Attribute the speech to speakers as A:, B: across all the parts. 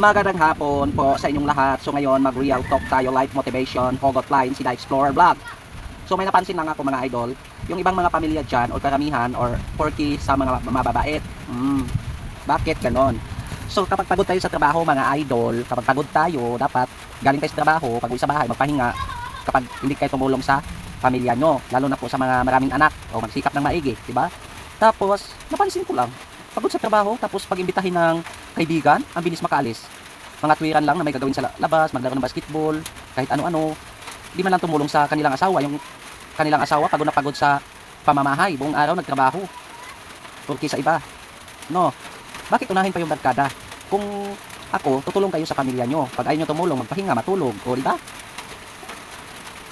A: Magandang hapon po sa inyong lahat. So ngayon, mag-real talk tayo, life motivation, Hogot Line, Sida Explorer Vlog. So may napansin lang ako mga idol, yung ibang mga pamilya dyan, or karamihan, or porky sa mga mababait. Hmm, bakit ganon? So kapag pagod tayo sa trabaho mga idol, kapag pagod tayo, dapat galing tayo sa trabaho, pag sa bahay, magpahinga, kapag hindi kayo tumulong sa pamilya nyo, lalo na po sa mga maraming anak, o magsikap ng maigi, di ba? Tapos, napansin ko lang, pagod sa trabaho, tapos pag imbitahin ng kaibigan, ang bilis makaalis. Mga tuwiran lang na may gagawin sa la- labas, maglaro ng basketball, kahit ano-ano. Di man lang tumulong sa kanilang asawa. Yung kanilang asawa, pagod na pagod sa pamamahay, buong araw nagtrabaho. Turkey sa iba. No, bakit unahin pa yung barkada? Kung ako, tutulong kayo sa pamilya nyo. Pag ayaw nyo tumulong, magpahinga, matulog. O, di ba?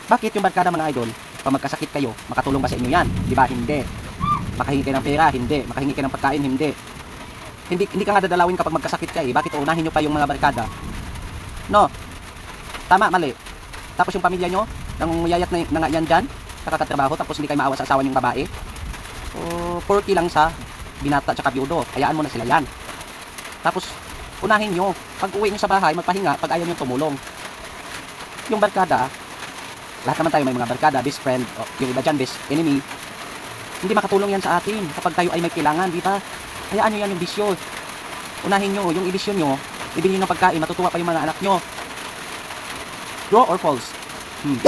A: Bakit yung barkada mga idol? Pag magkasakit kayo, makatulong ba sa inyo yan? Di ba? Hindi. Makahingi kayo ng pera? Hindi. Makahingi kayo ng pagkain? Hindi. Hindi, hindi ka nga dadalawin kapag magkasakit ka eh. Bakit uunahin nyo pa yung mga barkada? No. Tama, mali. Tapos yung pamilya nyo, nang yayat na, na nga yan dyan, nakakatrabaho, tapos hindi kayo maawa sa asawa yung babae. O, porky lang sa binata tsaka byudo. Hayaan mo na sila yan. Tapos, unahin nyo. Pag uwi nyo sa bahay, magpahinga pag ayaw nyo tumulong. Yung barkada, lahat naman tayo may mga barkada, best friend, o, yung iba dyan, best enemy. Hindi makatulong yan sa atin kapag tayo ay may kailangan, di ba? Hayaan nyo yan yung bisyo. Unahin nyo, yung ibisyo nyo, ibili nyo ng pagkain, matutuwa pa yung mga anak nyo. True or false? Hmm.